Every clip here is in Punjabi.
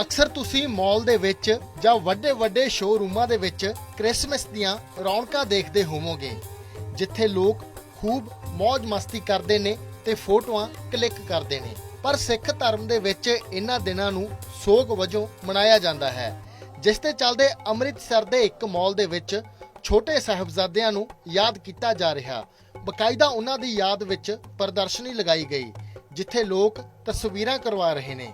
ਅਕਸਰ ਤੁਸੀਂ ਮਾਲ ਦੇ ਵਿੱਚ ਜਾਂ ਵੱਡੇ ਵੱਡੇ ਸ਼ੋਰੂਮਾਂ ਦੇ ਵਿੱਚ ਕ੍ਰਿਸਮਸ ਦੀਆਂ ਰੌਣਕਾਂ ਦੇਖਦੇ ਹੋਵੋਗੇ, ਜਿੱਥੇ ਲੋਕ ਖੂਬ ਮौज ਮਸਤੀ ਕਰਦੇ ਨੇ ਤੇ ਫੋਟੋਆਂ ਕਲਿੱਕ ਕਰਦੇ ਨੇ। ਪਰ ਸਿੱਖ ਧਰਮ ਦੇ ਵਿੱਚ ਇਹਨਾਂ ਦਿਨਾਂ ਨੂੰ ਸੋਗ ਵਜੋਂ ਮਨਾਇਆ ਜਾਂਦਾ ਹੈ, ਜਿਸ ਤੇ ਚੱਲਦੇ ਅੰਮ੍ਰਿਤਸਰ ਦੇ ਇੱਕ ਮਾਲ ਦੇ ਵਿੱਚ ਛੋਟੇ ਸਾਹਿਬਜ਼ਾਦਿਆਂ ਨੂੰ ਯਾਦ ਕੀਤਾ ਜਾ ਰਿਹਾ। ਬਕਾਇਦਾ ਉਹਨਾਂ ਦੀ ਯਾਦ ਵਿੱਚ ਪ੍ਰਦਰਸ਼ਨੀ ਲਗਾਈ ਗਈ, ਜਿੱਥੇ ਲੋਕ ਤਸਵੀਰਾਂ ਕਰਵਾ ਰਹੇ ਨੇ।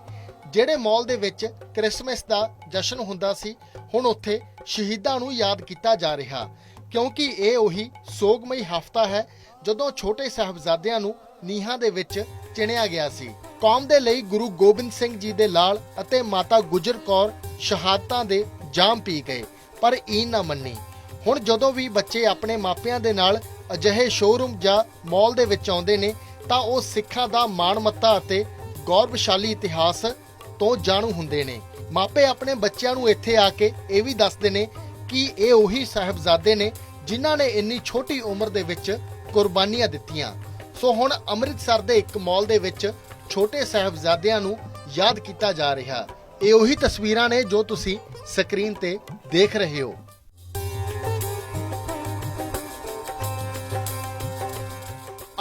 ਜਿਹੜੇ ਮਾਲ ਦੇ ਵਿੱਚ ਕ੍ਰਿਸਮਸ ਦਾ ਜਸ਼ਨ ਹੁੰਦਾ ਸੀ, ਹੁਣ ਉੱਥੇ ਸ਼ਹੀਦਾਂ ਨੂੰ ਯਾਦ ਕੀਤਾ ਜਾ ਰਿਹਾ। ਕਿਉਂਕਿ ਇਹ ਉਹੀ ਸੋਗਮਈ ਹਫਤਾ ਹੈ, ਜਦੋਂ ਛੋਟੇ ਸਾਹਿਬਜ਼ਾਦਿਆਂ ਨੂੰ ਨੀਹਾਂ ਦੇ ਵਿੱਚ ਚਿਣਿਆ ਗਿਆ ਸੀ। ਕੌਮ ਦੇ ਲਈ ਗੁਰੂ ਗੋਬਿੰਦ ਸਿੰਘ ਜੀ ਦੇ ਲਾਲ ਅਤੇ ਮਾਤਾ ਗੁਜਰ ਕੌਰ ਸ਼ਹਾਦਤਾਂ ਦੇ ਜਾਮ ਪੀ ਗਏ, ਪਰ ਈਨ ਨਾ ਮੰਨੀ। ਹੁਣ ਜਦੋਂ ਵੀ ਬੱਚੇ ਆਪਣੇ ਮਾਪਿਆਂ ਦੇ ਨਾਲ ਅਜਿਹੇ ਸ਼ੋਰੂਮ ਜਾਂ ਮਾਲ ਦੇ ਵਿੱਚ ਆਉਂਦੇ ਨੇ, ਤਾਂ ਉਹ ਸਿੱਖਾਂ ਦਾ ਮਾਣ ਮੱਤਾ ਅਤੇ ਗੌਰਵਸ਼ਾਲੀ ਇਤਿਹਾਸ ਤੋਂ ਜਾਣੂ ਹੁੰਦੇ ਨੇ। ਮਾਪੇ ਆਪਣੇ ਬੱਚਿਆਂ ਨੂੰ ਇੱਥੇ ਆ ਕੇ ਇਹ ਵੀ ਦੱਸਦੇ ਨੇ ਕਿ ਇਹ ਉਹੀ ਸਾਹਿਬਜ਼ਾਦੇ ਨੇ ਜਿਨ੍ਹਾਂ ਨੇ ਇੰਨੀ ਛੋਟੀ ਉਮਰ ਦੇ ਵਿੱਚ ਕੁਰਬਾਨੀਆਂ ਦਿੱਤੀਆਂ। ਸੋ ਹੁਣ ਅੰਮ੍ਰਿਤਸਰ ਦੇ ਇੱਕ ਮਾਲ ਦੇ ਵਿੱਚ ਛੋਟੇ ਸਾਹਿਬਜ਼ਾਦਿਆਂ ਨੂੰ ਯਾਦ ਕੀਤਾ ਜਾ ਰਿਹਾ। ਇਹ ਉਹੀ ਤਸਵੀਰਾਂ ਨੇ ਜੋ ਤੁਸੀਂ ਸਕਰੀਨ ਤੇ ਦੇਖ ਰਹੇ ਹੋ।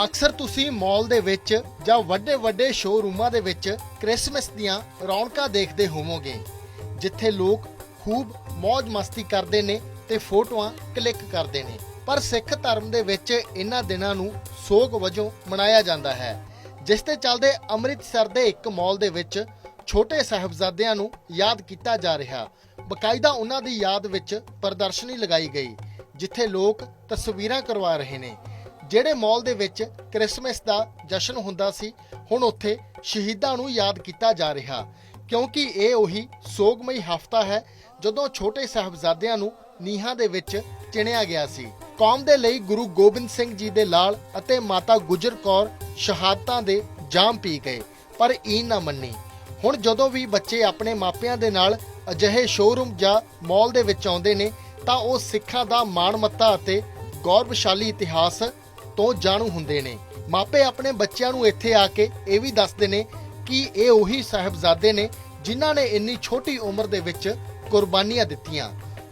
ਅਕਸਰ ਤੁਸੀਂ ਮਾਲ ਦੇ ਵਿੱਚ ਜਾਂ ਵੱਡੇ ਵੱਡੇ ਸ਼ੋਰੂਮਾਂ ਦੇ ਵਿੱਚ ਕ੍ਰਿਸਮਸ ਦੀਆਂ ਰੌਣਕਾਂ ਦੇਖਦੇ ਹੋਵੋਗੇ, ਜਿੱਥੇ ਲੋਕ ਖੂਬ ਮौज ਮਸਤੀ ਕਰਦੇ ਨੇ ਤੇ ਫੋਟੋਆਂ ਕਲਿੱਕ ਕਰਦੇ ਨੇ। ਪਰ ਸਿੱਖ ਧਰਮ ਦੇ ਵਿੱਚ ਇਹਨਾਂ ਦਿਨਾਂ ਨੂੰ ਸੋਗ ਵਜੋਂ ਮਨਾਇਆ ਜਾਂਦਾ ਹੈ, ਜਿਸ ਤੇ ਚੱਲਦੇ ਅੰਮ੍ਰਿਤਸਰ ਦੇ ਇੱਕ ਮਾਲ ਦੇ ਵਿੱਚ ਛੋਟੇ ਸਾਹਿਬਜ਼ਾਦਿਆਂ ਨੂੰ ਯਾਦ ਕੀਤਾ ਜਾ ਰਿਹਾ। ਬਕਾਇਦਾ ਉਹਨਾਂ ਦੀ ਯਾਦ ਵਿੱਚ ਪ੍ਰਦਰਸ਼ਨੀ ਲਗਾਈ ਗਈ, ਜਿੱਥੇ ਲੋਕ ਤਸਵੀਰਾਂ ਕਰਵਾ ਰਹੇ ਨੇ। ਜਿਹੜੇ ਮਾਲ ਦੇ ਵਿੱਚ ਕ੍ਰਿਸਮਸ ਦਾ ਜਸ਼ਨ ਹੁੰਦਾ ਸੀ, ਹੁਣ ਉੱਥੇ ਸ਼ਹੀਦਾਂ ਨੂੰ ਯਾਦ ਕੀਤਾ ਜਾ ਰਿਹਾ। ਕਿਉਂਕਿ ਇਹ ਉਹੀ ਸੋਗਮਈ ਹਫਤਾ ਹੈ, ਜਦੋਂ ਛੋਟੇ ਸਾਹਿਬਜ਼ਾਦਿਆਂ ਨੂੰ ਨੀਹਾਂ ਦੇ ਵਿੱਚ ਚਿਣਿਆ ਗਿਆ ਸੀ। ਕੌਮ ਦੇ ਲਈ ਗੁਰੂ ਗੋਬਿੰਦ ਸਿੰਘ ਜੀ ਦੇ ਲਾਲ ਅਤੇ ਮਾਤਾ ਗੁਜਰ ਕੌਰ ਸ਼ਹਾਦਤਾਂ ਦੇ ਜਾਮ ਪੀ ਗਏ, ਪਰ ਈਨ ਨਾ ਮੰਨੀ। ਹੁਣ ਜਦੋਂ ਵੀ ਬੱਚੇ ਆਪਣੇ ਮਾਪਿਆਂ ਦੇ ਨਾਲ ਅਜਿਹੇ ਸ਼ੋਰੂਮ ਜਾਂ ਮਾਲ ਦੇ ਵਿੱਚ ਆਉਂਦੇ ਨੇ, ਤਾਂ ਉਹ ਸਿੱਖਾਂ ਦਾ ਮਾਣ ਮੱਤਾ ਅਤੇ ਗੌਰਵਸ਼ਾਲੀ ਇਤਿਹਾਸ ਤੋਂ ਜਾਣੂ ਹੁੰਦੇ ਨੇ। ਮਾਪੇ ਆਪਣੇ ਬੱਚਿਆਂ ਨੂੰ ਇੱਥੇ ਆ ਕੇ ਇਹ ਵੀ ਦੱਸਦੇ ਨੇ ਕਿ ਇਹ ਉਹੀ ਸਾਹਿਬਜ਼ਾਦੇ ਨੇ ਜਿਨ੍ਹਾਂ ਨੇ ਇੰਨੀ ਛੋਟੀ ਉਮਰ ਦੇ ਵਿੱਚ ਕੁਰਬਾਨੀਆਂ ਦਿੱਤੀਆਂ।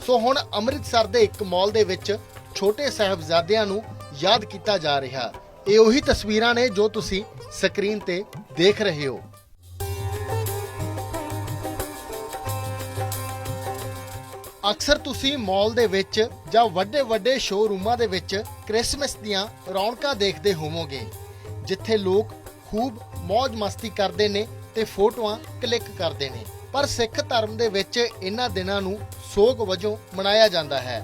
ਸੋ ਹੁਣ ਅੰਮ੍ਰਿਤਸਰ ਦੇ ਇੱਕ ਮਾਲ ਦੇ ਵਿੱਚ ਛੋਟੇ ਸਾਹਿਬਜ਼ਾਦਿਆਂ ਨੂੰ ਯਾਦ ਕੀਤਾ ਜਾ ਰਿਹਾ। ਇਹ ਉਹੀ ਤਸਵੀਰਾਂ ਨੇ ਜੋ ਤੁਸੀਂ ਸਕਰੀਨ ਤੇ ਦੇਖ ਰਹੇ ਹੋ। ਅਕਸਰ ਤੁਸੀਂ ਮਾਲ ਦੇ ਵਿੱਚ ਜਾਂ ਵੱਡੇ ਵੱਡੇ ਸ਼ੋਰੂਮਾਂ ਦੇ ਵਿੱਚ ਕ੍ਰਿਸਮਸ ਦੀਆਂ ਰੌਣਕਾਂ ਦੇਖਦੇ ਹੋਵੋਗੇ, ਜਿੱਥੇ ਲੋਕ ਖੂਬ ਮौज ਮਸਤੀ ਕਰਦੇ ਨੇ ਤੇ ਫੋਟੋਆਂ ਕਲਿੱਕ ਕਰਦੇ ਨੇ। ਪਰ ਸਿੱਖ ਧਰਮ ਦੇ ਵਿੱਚ ਇਹਨਾਂ ਦਿਨਾਂ ਨੂੰ ਸੋਗ ਵਜੋਂ ਮਨਾਇਆ ਜਾਂਦਾ ਹੈ,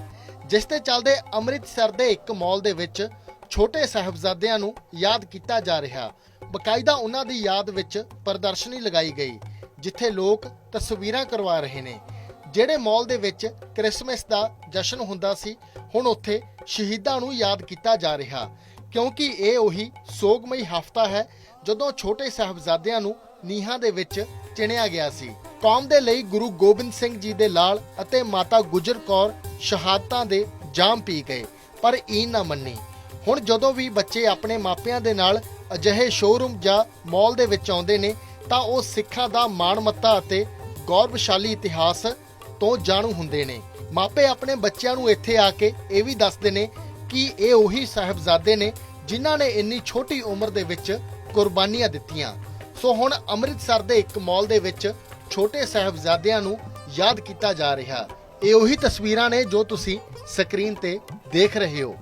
ਜਿਸ ਤੇ ਚੱਲਦੇ ਅੰਮ੍ਰਿਤਸਰ ਦੇ ਇੱਕ ਮਾਲ ਦੇ ਵਿੱਚ ਛੋਟੇ ਸਾਹਿਬਜ਼ਾਦਿਆਂ ਨੂੰ ਯਾਦ ਕੀਤਾ ਜਾ ਰਿਹਾ। ਬਕਾਇਦਾ ਉਹਨਾਂ ਦੀ ਯਾਦ ਵਿੱਚ ਪ੍ਰਦਰਸ਼ਨੀ ਲਗਾਈ ਗਈ, ਜਿੱਥੇ ਲੋਕ ਤਸਵੀਰਾਂ ਕਰਵਾ ਰਹੇ ਨੇ। ਜਿਹੜੇ ਮਾਲ ਦੇ ਵਿੱਚ ਕ੍ਰਿਸਮਸ ਦਾ ਜਸ਼ਨ ਹੁੰਦਾ ਸੀ, ਹੁਣ ਉੱਥੇ ਸ਼ਹੀਦਾਂ ਨੂੰ ਯਾਦ ਕੀਤਾ ਜਾ ਰਿਹਾ। ਕਿਉਂਕਿ ਇਹ ਉਹੀ ਸੋਗਮਈ ਹਫਤਾ ਹੈ, ਜਦੋਂ ਛੋਟੇ ਸਾਹਿਬਜ਼ਾਦਿਆਂ ਨੂੰ ਨੀਹਾਂ ਦੇ ਵਿੱਚ ਚਿਣਿਆ ਗਿਆ ਸੀ। ਕੌਮ ਦੇ ਲਈ ਗੁਰੂ ਗੋਬਿੰਦ ਸਿੰਘ ਜੀ ਦੇ ਲਾਲ ਅਤੇ ਮਾਤਾ ਗੁਜਰ ਕੌਰ ਸ਼ਹਾਦਤਾਂ ਦੇ ਜਾਮ ਪੀ ਗਏ, ਪਰ ਈਨ ਨਾ ਮੰਨੀ। ਹੁਣ ਜਦੋਂ ਵੀ ਬੱਚੇ ਆਪਣੇ ਮਾਪਿਆਂ ਦੇ ਨਾਲ ਅਜਿਹੇ ਸ਼ੋਰੂਮ ਜਾਂ ਮਾਲ ਦੇ ਵਿੱਚ ਆਉਂਦੇ ਨੇ, ਤਾਂ ਉਹ ਸਿੱਖਾਂ ਦਾ ਮਾਣ ਮਾਣਮੱਤਾ ਅਤੇ ਗੌਰਵਸ਼ਾਲੀ ਇਤਿਹਾਸ ਤੋਂ ਜਾਣੂ ਹੁੰਦੇ ਨੇ। ਮਾਪੇ ਆਪਣੇ ਬੱਚਿਆਂ ਨੂੰ ਇੱਥੇ ਆ ਕੇ ਇਹ ਵੀ ਦੱਸਦੇ ਨੇ ਕਿ ਇਹ ਉਹੀ ਸਾਹਿਬਜ਼ਾਦੇ ਨੇ ਜਿਨ੍ਹਾਂ ਨੇ ਇੰਨੀ ਛੋਟੀ ਉਮਰ ਦੇ ਵਿੱਚ ਕੁਰਬਾਨੀਆਂ ਦਿੱਤੀਆਂ। ਸੋ ਹੁਣ ਅੰਮ੍ਰਿਤਸਰ ਦੇ ਇੱਕ ਮਾਲ ਦੇ ਵਿੱਚ ਛੋਟੇ ਸਾਹਿਬਜ਼ਾਦਿਆਂ ਨੂੰ ਯਾਦ ਕੀਤਾ ਜਾ ਰਿਹਾ। ਇਹ ਉਹੀ ਤਸਵੀਰਾਂ ਨੇ ਜੋ ਤੁਸੀਂ ਸਕਰੀਨ ਤੇ ਦੇਖ ਰਹੇ ਹੋ।